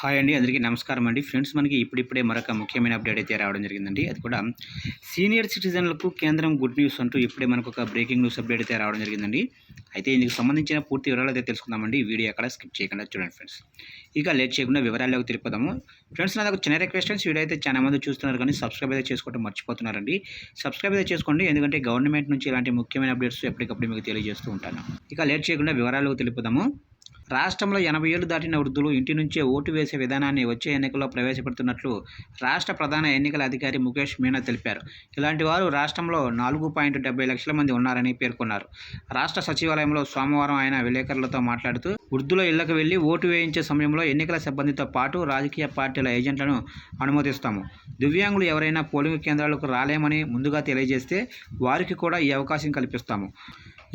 Hi అండి అందరికీ నమస్కారం అండి. ఫ్రెండ్స్ మనకి ఇప్పుడిప్పుడే మరొక ముఖ్యమైన అప్డేట్ అయితే రావడం జరిగిందండి. అది కూడా సీనియర్ సిటిజన్లకు కేంద్రం గుడ్ న్యూస్ అంటూ ఇప్పుడే మనకు ఒక బ్రేకింగ్ న్యూస్ అప్డేట్ అయితే రావడం జరిగిందండి. అయితే ఇందుకు సంబంధించిన పూర్తి వివరాలు అయితే తెలుసుకుందామండి. వీడియో అక్కడ స్కిప్ చేయకుండా చూడండి ఫ్రెండ్స్. ఇక లేట్ చేయకుండా వివరాల్లోకి తిరిగిపోదాము. ఫ్రెండ్స్ నాకు చిన్న రిక్వెస్ట్ వీడియో అయితే చాలా మంది చూస్తున్నారు కానీ సబ్స్క్రైబ్ అయితే చేసుకోవడం మర్చిపోతున్నారండి. సబ్స్క్రైబ్ అయితే చేసుకోండి. ఎందుకంటే గవర్నమెంట్ నుంచి ఇలాంటి ముఖ్యమైన అప్డేట్స్ ఎప్పటికప్పుడు మీకు తెలియజేస్తూ ఉంటాను. ఇక లేట్ చేయకుండా వివరాలకు తెలిపోదాము రాష్ట్రంలో ఎనభై ఏళ్ళు దాటిన వృద్ధులు ఇంటి నుంచే ఓటు వేసే విధానాన్ని వచ్చే ఎన్నికల్లో ప్రవేశపెడుతున్నట్లు రాష్ట్ర ప్రధాన ఎన్నికల అధికారి ముఖేష్ మీనా తెలిపారు. ఇలాంటి వారు రాష్ట్రంలో నాలుగు పాయింట్ డెబ్బై లక్షల మంది ఉన్నారని పేర్కొన్నారు. రాష్ట్ర సచివాలయంలో సోమవారం ఆయన విలేకరులతో మాట్లాడుతూ వృద్ధుల ఇళ్ళకు వెళ్ళి ఓటు వేయించే సమయంలో ఎన్నికల సిబ్బందితో పాటు రాజకీయ పార్టీల ఏజెంట్లను అనుమతిస్తాము. దివ్యాంగులు ఎవరైనా పోలింగ్ కేంద్రాలకు రాలేమని ముందుగా తెలియజేస్తే వారికి కూడా ఈ అవకాశం కల్పిస్తాము.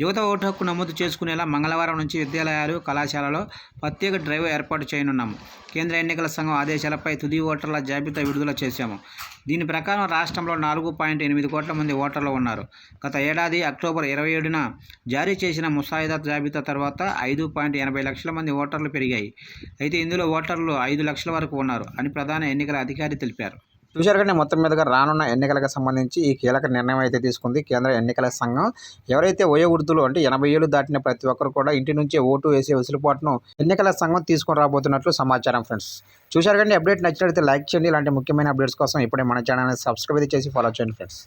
యువత ఓటు హక్కు నమోదు చేసుకునేలా మంగళవారం నుంచి విద్యాలయాలు కళాశాలలో ప్రత్యేక డ్రైవ్ ఏర్పాటు చేయనున్నాము. కేంద్ర ఎన్నికల సంఘం ఆదేశాలపై తుది ఓటర్ల జాబితా విడుదల చేశాము. దీని ప్రకారం రాష్ట్రంలో నాలుగు పాయింట్ ఎనిమిది కోట్ల మంది ఓటర్లు ఉన్నారు. గత ఏడాది అక్టోబర్ ఇరవై ఏడున జారీ చేసిన ముసాయిదా జాబితా తర్వాత ఐదు పాయింట్ ఎనభై లక్షల మంది ఓటర్లు పెరిగాయి. అయితే ఇందులో ఓటర్లు ఐదు లక్షల వరకు ఉన్నారు అని ప్రధాన ఎన్నికల అధికారి తెలిపారు. చూశారు కానీ మొత్తం మీదుగా రానున్న ఎన్నికలకు సంబంధించి ఈ కీలక నిర్ణయం అయితే తీసుకుంది కేంద్ర ఎన్నికల సంఘం. ఎవరైతే వయోవృద్ధులు అంటే ఎనభై ఏళ్ళు దాటిన ప్రతి ఒక్కరు కూడా ఇంటి నుంచే ఓటు వేసే వెసులుబాటును ఎన్నికల సంఘం తీసుకుని రాబోతున్నట్లు సమాచారం ఫ్రెండ్స్. చూశారు కానీ అప్డేట్ నచ్చినట్లయితే లైక్ చేయండి. ఇలాంటి ముఖ్యమైన అప్డేట్స్ కోసం ఇప్పుడే మన ఛానల్ని సబ్స్క్రైబ్ చేసి ఫాలో చేయండి ఫ్రెండ్స్.